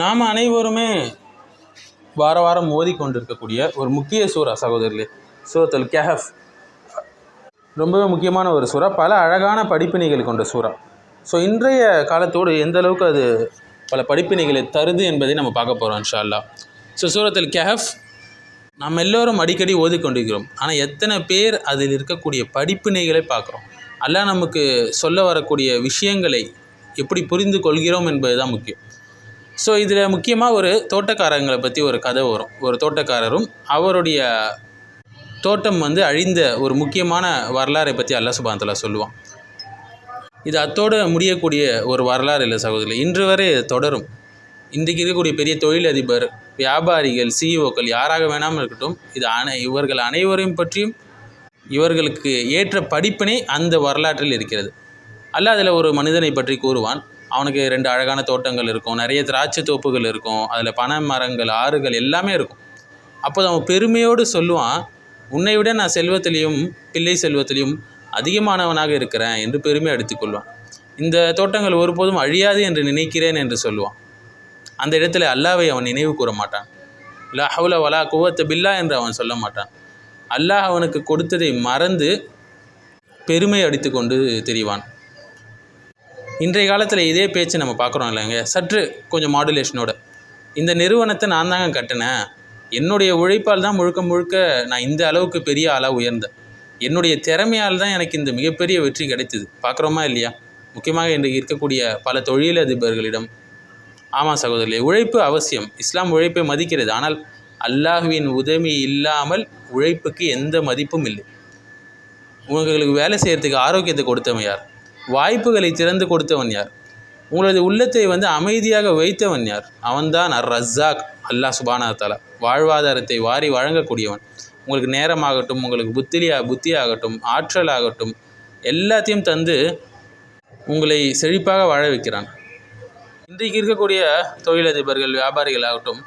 நாம் அனைவருமே வார வாரம் ஓதிக்கொண்டிருக்கக்கூடிய ஒரு முக்கிய சூறா சகோதரர்களே சூரத்துல் கெஹஃப். ரொம்பவே முக்கியமான ஒரு சூறா பல அழகான படிப்பினைகள் கொண்ட சூறா ஸோ இன்றைய காலத்தோடு எந்த அளவுக்கு அது பல படிப்பினைகளை தருது என்பதை நம்ம பார்க்க போகிறோம் இன்ஷா அல்லாஹ் ஸோ சூரத்தில் கெஹஃப் நாம் எல்லோரும் அடிக்கடி ஓதிக்கொண்டிருக்கிறோம். ஆனால் எத்தனை பேர் அதில் இருக்கக்கூடிய படிப்பினைகளை பார்க்குறோம்? அல்ல நமக்கு சொல்ல வரக்கூடிய விஷயங்களை எப்படி புரிந்து கொள்கிறோம் என்பது தான் முக்கியம். ஸோ இதில் முக்கியமாக ஒரு தோட்டக்காரங்களை பற்றி ஒரு கதை வரும். ஒரு தோட்டக்காரரும் அவருடைய தோட்டம் வந்து அழிந்த ஒரு முக்கியமான வரலாறை பற்றி அல்லா சுப்ஹானஹு சொல்லுவான். இது அத்தோடு முடியக்கூடிய ஒரு வரலாறு இல்லை சகோதரி இன்று வரை தொடரும். இன்றைக்கு இருக்கக்கூடிய பெரிய தொழிலதிபர் வியாபாரிகள் சிஇஓக்கள் யாராக வேணாமல் இருக்கட்டும் இது அனை இவர்கள் அனைவரையும் பற்றியும் இவர்களுக்கு ஏற்ற படிப்பினை அந்த வரலாற்றில் இருக்கிறது. அல்ல அதில் ஒரு மனிதனை பற்றி கூறுவான். அவனுக்கு ரெண்டு அழகான தோட்டங்கள் இருக்கும். நிறைய திராட்சை தோப்புகள் இருக்கும். அதில் பனை மரங்கள் ஆறுகள் எல்லாமே இருக்கும். அப்போது அவன் பெருமையோடு சொல்லுவான் உன்னை விட நான் செல்வத்திலையும் பிள்ளை செல்வத்திலையும் அதிகமானவனாக இருக்கிறேன் என்று பெருமை எடுத்துக்கொள்வான் இந்த தோட்டங்கள் ஒருபோதும் அழியாது என்று நினைக்கிறேன் என்று சொல்லுவான். அந்த இடத்துல அல்லாவை அவன் நினைவு கூற மாட்டான். லா ஹவுல வலா குவத்த பில்லா என்று அவன் சொல்ல மாட்டான். அல்லாஹ் அவனுக்கு கொடுத்ததை மறந்து பெருமை அடித்துக்கொண்டு தெரிவான். இன்றைய காலத்தில் இதே பேச்சு நம்ம பார்க்குறோம் இல்லைங்க. சற்று கொஞ்சம் மாடுலேஷனோட இந்த நிறுவனத்தை நான் தாங்க கட்டினேன். என்னுடைய உழைப்பால் தான் முழுக்க முழுக்க நான் இந்த அளவுக்கு பெரிய ஆளாக உயர்ந்தேன். என்னுடைய திறமையால் தான் எனக்கு இந்த மிகப்பெரிய வெற்றி கிடைத்தது. பார்க்குறோமா இல்லையா? முக்கியமாக இன்றைக்கு இருக்கக்கூடிய பல தொழிலதிபர்களிடம் ஆமாம் சகோதரர்களே உழைப்பு அவசியம். இஸ்லாம் உழைப்பை மதிக்கிறது. ஆனால் அல்லாஹுவின் உதவி இல்லாமல் உழைப்புக்கு எந்த மதிப்பும் இல்லை. உங்களுக்கு வேலை செய்கிறதுக்கு ஆரோக்கியத்தை கொடுத்தவன் யார்? வாய்ப்புகளை திறந்து கொடுத்தவன் யார்? உங்களது உள்ளத்தை வந்து அமைதியாக வைத்தவன் யார்? அவன்தான் அர் ரஸாக் அல்லாஹ் சுபானா தலா வாழ்வாதாரத்தை வாரி வழங்கக்கூடியவன். உங்களுக்கு நேரமாகட்டும் உங்களுக்கு புத்திலியா புத்தியாகட்டும் ஆற்றலாகட்டும் எல்லாத்தையும் தந்து உங்களை செழிப்பாக வாழ வைக்கிறான் இன்றைக்கு இருக்கக்கூடிய தொழிலதிபர்கள் வியாபாரிகள் ஆகட்டும்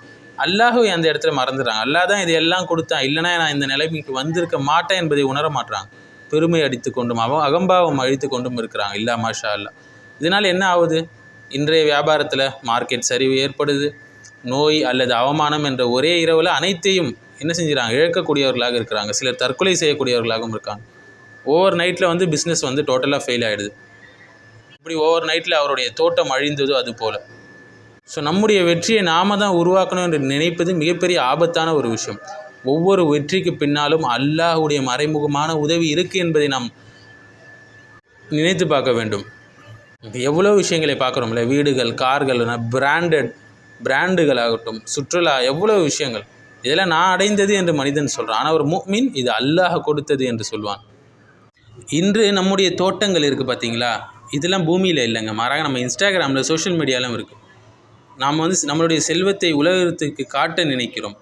அல்லாஹுவை அந்த இடத்துல மறந்துடுறாங்க. அல்லாஹ் தான் இது எல்லாம் கொடுத்தான். இல்லைனா நான் இந்த நிலைமைக்கு வந்திருக்க மாட்டேன் என்பதை உணர மாட்றாங்க. பெருமை அடித்து கொண்டும் அவ அகம்பாவம் அழித்து கொண்டும் இருக்கிறாங்க. இல்லா மாஷா அல்லா இதனால் என்ன ஆகுது? இன்றைய வியாபாரத்தில் மார்க்கெட் சரிவு ஏற்படுது. நோய் அல்லது அவமானம் என்ற ஒரே இரவில் அனைத்தையும் என்ன செஞ்சுறாங்க இழக்கக்கூடியவர்களாக இருக்கிறாங்க. சிலர் தற்கொலை செய்யக்கூடியவர்களாகவும் இருக்காங்க. ஓவர் நைட்டில் வந்து பிஸ்னஸ் வந்து டோட்டலாக ஃபெயில் ஆகிடுது இப்படி ஓவர் நைட்டில் அவருடைய தோட்டம் அழிந்ததோ அது போல். ஸோ நம்முடைய வெற்றியை நாம தான் உருவாக்கணும் என்று நினைப்பது மிகப்பெரிய ஆபத்தான ஒரு விஷயம். ஒவ்வொரு வெற்றிக்கு பின்னாலும் அல்லாஹுடைய மறைமுகமான உதவி இருக்குது என்பதை நாம் நினைத்து பார்க்க வேண்டும். எவ்வளோ விஷயங்களை பார்க்குறோம்ல? வீடுகள் கார்கள் பிராண்டட் பிராண்டுகள் ஆகட்டும் சுற்றுலா எவ்வளோ விஷயங்கள். இதெல்லாம் நான் அடைந்தது என்று மனிதன் சொல்கிறான் ஆனால் ஒரு மீன் இது அல்லாஹ் கொடுத்தது என்று சொல்வான் இன்று நம்முடைய தோட்டங்கள் இருக்குது பார்த்தீங்களா இதெல்லாம் பூமியில் இல்லைங்க. மாறாக நம்ம இன்ஸ்டாகிராமில் சோஷியல் மீடியாலும் இருக்குது நாம் வந்து நம்மளுடைய செல்வத்தை உலகத்துக்கு காட்ட நினைக்கிறோம்.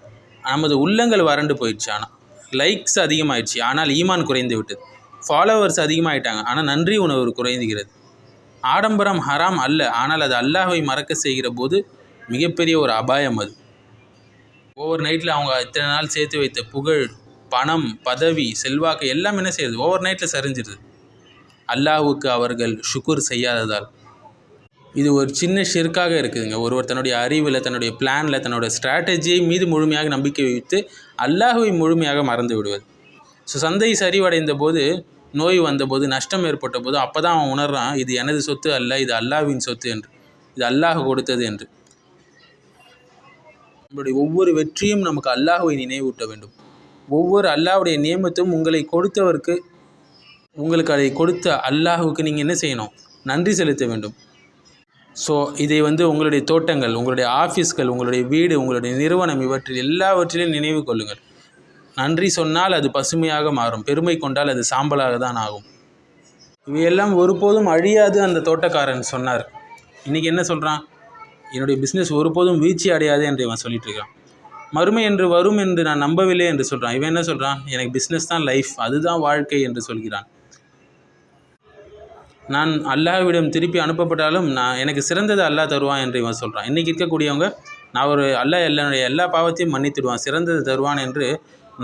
நமது உள்ளங்கள் வறண்டு போயிடுச்சு ஆனால் லைக்ஸ் அதிகமாயிடுச்சு. ஆனால் ஈமான் குறைந்து விட்டது. ஃபாலோவர்ஸ் அதிகமாயிட்டாங்க. ஆனால் நன்றி உணர்வு குறைந்துகிறது. ஆடம்பரம் ஹராம் அல்ல. ஆனால் அது அல்லாஹை மறக்க செய்கிற போது மிகப்பெரிய ஒரு அபாயம் அது. ஒவ்வொரு நைட்டில் அவங்க இத்தனை நாள் சேர்த்து வைத்த புகழ் பணம் பதவி செல்வாக்கு எல்லாம் என்ன செய்யுது? ஓவர் நைட்டில் சரிஞ்சிருது. அல்லாஹுக்கு அவர்கள் சுக்குர் செய்யாததால். இது ஒரு சின்ன ஷிர்காக இருக்குதுங்க. ஒருவர் தன்னுடைய அறிவில் தன்னுடைய பிளானில் தன்னுடைய ஸ்ட்ராட்டஜியை மீது முழுமையாக நம்பிக்கை வைத்து அல்லாஹுவை முழுமையாக மறந்து விடுவது ஸோ சந்தை சரிவடைந்த போது நோய் வந்தபோது நஷ்டம் ஏற்பட்ட போது அப்போ தான் அவன் உணர்றான் இது எனது சொத்து அல்ல இது அல்லாஹ்வின் சொத்து என்று. இது அல்லாஹ் கொடுத்தது என்று. நம்மளுடைய ஒவ்வொரு வெற்றியும் நமக்கு அல்லாஹுவை நினைவூட்ட வேண்டும். ஒவ்வொரு அல்லாஹுடைய நியமத்தும் உங்களை கொடுத்தவருக்கு உங்களுக்கு அதை கொடுத்த அல்லாஹுக்கு நீங்கள் என்ன செய்யணும்? நன்றி செலுத்த வேண்டும். ஸோ இதை வந்து உங்களுடைய தோட்டங்கள் உங்களுடைய ஆஃபீஸ்கள் உங்களுடைய வீடு உங்களுடைய நிறுவனம் இவற்றில் எல்லாவற்றிலும் நினைவு கொள்ளுங்கள். நன்றி சொன்னால் அது பசுமையாக மாறும். பெருமை கொண்டால் அது சாம்பலாக தான் ஆகும். இவையெல்லாம் ஒருபோதும் அழியாது அந்த தோட்டக்காரன் சொன்னார். இன்றைக்கி என்ன சொல்கிறான் என்னுடைய பிஸ்னஸ் ஒருபோதும் வீழ்ச்சி அடையாது என்று இவன் சொல்லிட்டு இருக்கான். மறுமை என்று வரும் என்று நான் நம்பவில்லை என்று சொல்கிறான் இவன் என்ன சொல்கிறான் எனக்கு பிஸ்னஸ் தான் லைஃப் அதுதான் வாழ்க்கை என்று சொல்கிறான். நான் அல்லாஹ்விடம் திருப்பி அனுப்பப்பட்டாலும் நான் எனக்கு சிறந்தது அல்லாஹ் தருவான் என்று இவன் சொல்கிறான் இன்றைக்கி இருக்கக்கூடியவங்க நான் ஒரு அல்லாஹ் என்னுடைய எல்லா பாவத்தையும் மன்னித்துடுவான் சிறந்தது தருவான் என்று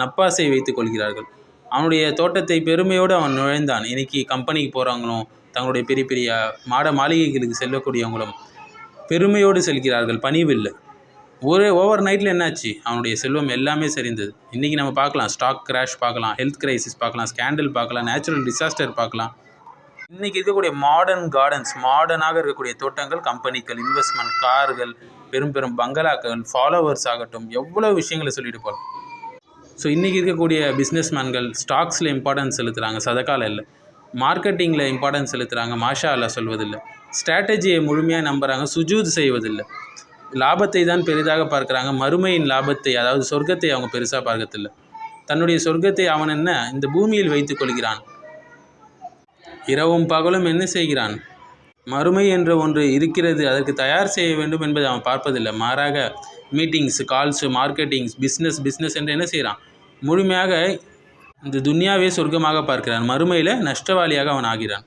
நப்பாசை வைத்து கொள்கிறார்கள். அவனுடைய தோட்டத்தை பெருமையோடு அவன் நுழைந்தான். இன்றைக்கி கம்பெனிக்கு போகிறவங்களும் தங்களுடைய பெரிய பெரிய மாட மாளிகைகளுக்கு செல்லக்கூடியவங்களும் பெருமையோடு செல்கிறார்கள் பணிவில்லை. ஒரு ஓவர் நைட்டில் என்னாச்சு? அவனுடைய செல்வம் எல்லாமே சரிந்தது. இன்றைக்கி நம்ம பார்க்கலாம் ஸ்டாக் கிராஷ் பார்க்கலாம் ஹெல்த் கிரைசிஸ் பார்க்கலாம் ஸ்கேண்டல் பார்க்கலாம் நேச்சுரல் டிசாஸ்டர் பார்க்கலாம். இன்றைக்கி இருக்கக்கூடிய மாடர்ன் கார்டன்ஸ் மாடர்னாக இருக்கக்கூடிய தோட்டங்கள் கம்பெனிகள் இன்வெஸ்ட்மெண்ட் கார்கள் பெரும் பெரும் பங்களாக்கள் ஃபாலோவர்ஸ் ஆகட்டும் எவ்வளோ விஷயங்களை சொல்லிட்டு போகலாம் ஸோ இன்றைக்கி இருக்கக்கூடிய பிஸ்னஸ்மேன்கள் ஸ்டாக்ஸில் இம்பார்ட்டன்ஸ் செலுத்துகிறாங்க சதக்கால இல்லை. மார்க்கெட்டிங்கில் இம்பார்ட்டன்ஸ் செலுத்துகிறாங்க மாஷா அல்லா சொல்வதில்லை. ஸ்ட்ராட்டஜியை முழுமையாக நம்புகிறாங்க சுஜூத் செய்வதில்லை. லாபத்தை தான் பெரிதாக பார்க்குறாங்க. மறுமையின் லாபத்தை அதாவது சொர்க்கத்தை அவங்க பெருசாக பார்க்கறதில்ல. தன்னுடைய சொர்க்கத்தை அவன் என்ன? இந்த பூமியில் வைத்துக் கொள்கிறான். இரவும் பகலும் என்ன செய்கிறான்? மறுமை என்ற ஒன்று இருக்கிறது அதற்கு தயார் செய்ய வேண்டும் என்பதை அவன் பார்ப்பதில்லை. மாறாக meetings calls marketings business business என்று என்ன செய்கிறான்? முழுமையாக இந்த துன்யாவே சொர்க்கமாக பார்க்கிறான். மறுமையில் நஷ்டவாளியாக அவன் ஆகிறான்.